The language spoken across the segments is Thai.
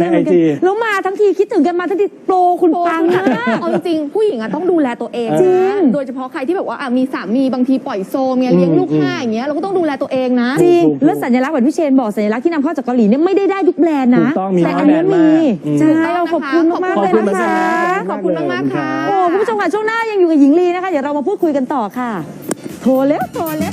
แต่ในใช่เหมือนกั IG แล้วมาทั้งทีคิดถึงกันมาทั้งทีโปรคุณโพสปังต์มากเอาจริงๆผู้หญิงอะต้องดูแลตัวเองจรินะงโดยเฉพาะใครที่แบบว่าอะมีสามีบางทีปล่อยโซมเนี่ยเลี้ยงลูกห้าอย่างเงี้ยเราก็ต้องดูแลตัวเองนะจริงถูกๆแล้วสัญลักษณ์แบบพี่เชนบอกสัญลักษณ์ที่นำเข้าจากเกาหลีเนี่ยไม่ได้ได้ทุกแบรนด์นะถูกต้องมีแต่น้อยอันเนี้ยแบรนด์มีมากอืมใช่เราขอบคุณมากๆขอบเลยคุณเหมือนนะกันคะนะขอบคุณมากๆค่ะโอ้คุณผู้ชมค่ะช่วงหน้ายังอยู่กับหญิงลีนะคะเดี๋ยวเรามาพูดคุยกันต่อค่ะโทรเร็วโทรเร็ว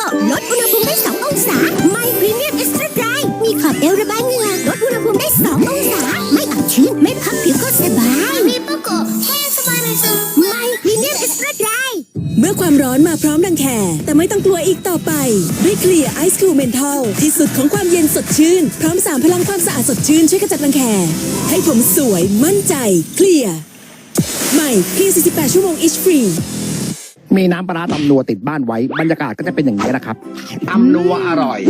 มามิโปโกะลดอุณหภูมิได้ 2 องศา ไม่พรีเมียมเอ็กซ์ตร้าไดรมีขอบเอวระบายเหงื่อลดอุณหภูมิได้ 2 องศา ไม่อับชื้นไม่พับผิวก็สบายมิโปโกะแค่สบายเลยสุดไม่พรีเมียมเอ็กซ์ตร้าไดรเมื่อความร้อนมาพร้อมดังแคร์แต่ไม่ต้องกลัวอีกต่อไป ด้วยเคลียร์ไอซ์คูลเมนทอลที่สุดของความเย็นสดชื่น พร้อมสามพลังความสะอาดสดชื่น ช่วยขจัดรังแคให้ผมสวยมั่นใจเคลียร์ใหม่เคลียร์48 ชั่วโมงอิชฟรี มีน้ำปลาร้าตำนัวติดบ้านไว้ บรรยากาศก็จะเป็นอย่างนี้นะครับ ตำนัวอร่อย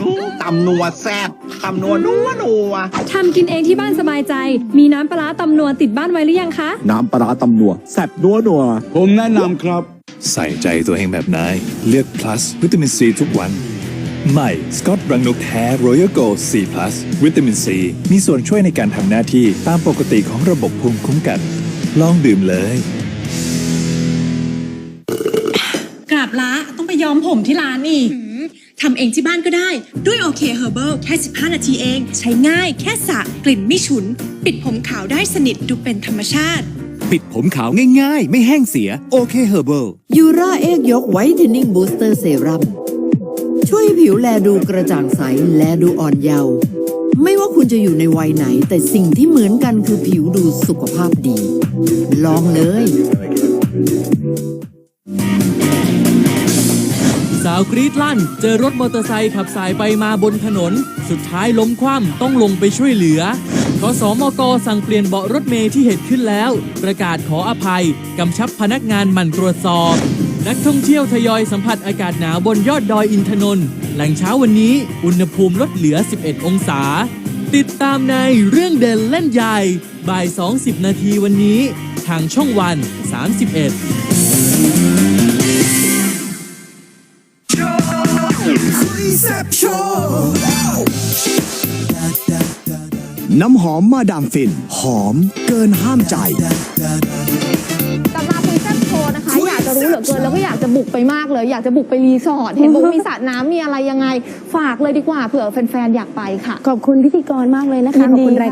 อืมตำนัวแซ่บตำนัวนัวนัวทำกินเองที่บ้านสบายใจ มีน้ำปลาร้าตำนวนติดบ้านไว้หรือยังคะ น้ำปลาร้าตำนัวแซ่บนัวนัวผมแนะนำครับ ใส่ใจตัวเองแบบนายเลือก plus วิตามินซีทุกวัน ใหม่สกอตรังนกแท้ Royal Gold 4 plus วิตามินซีมีส่วนช่วยในการทำหน้าที่ตามปกติของระบบภูมิคุ้มกัน ลองดื่มเลย ย้อมผมที่ร้านอีกทำเองที่บ้านก็ได้ ด้วยโอเคเฮอร์เบิลแค่ 15 นาทีเอง ใช้ง่ายแค่สระกลิ่นไม่ฉุน ปิดผมขาวได้สนิทดูเป็นธรรมชาติ ปิดผมขาวง่ายๆ ไม่แห้งเสียโอเคเฮอร์เบิลยูราเอกยกไวท์เทนนิ่งบูสเตอร์เซรั่มช่วยให้ผิวแลดูกระจ่างใสและดูอ่อนเยาว์ไม่ว่าคุณจะอยู่ในวัยไหน แต่สิ่งที่เหมือนกันคือผิวดูสุขภาพดี ลองเลย สาวกรีดลั่น เจอรถมอเตอร์ไซค์ขับสายไปมาบนถนน สุดท้ายล้มคว่ำต้องลงไปช่วยเหลือขอสอมกสั่งเปลี่ยนเบาะรถเมย์ที่เหตุขึ้นแล้ว ประกาศขออภัย กำชับพนักงานหมั่นตรวจสอบ นักท่องเที่ยวทยอยสัมผัสอากาศหนาวบนยอดดอยอินทนนท์หลังเช้าวันนี้อุณหภูมิลดเหลือ 11 องศา ติดตามในเรื่องเด่นเล่นใหญ่บ่าย 20 นาทีวันนี้ ทางช่องวัน 31 น้ำหอมมาดามฟิน หอมเกินห้ามใจ กลับมาคุยแซ่บโชว์นะคะ อยากจะรู้เหลือเกินแล้วก็อยากจะบุกไปมากเลย อยากจะบุกไปรีสอร์ทเห็นบอกว่ามีสระน้ำมีอะไรยังไง ฝากเลยดีกว่าเผื่อแฟนๆอยากไปค่ะ ขอบคุณพิธีกรมากเลยนะคะ ยินขอบดีคุณราย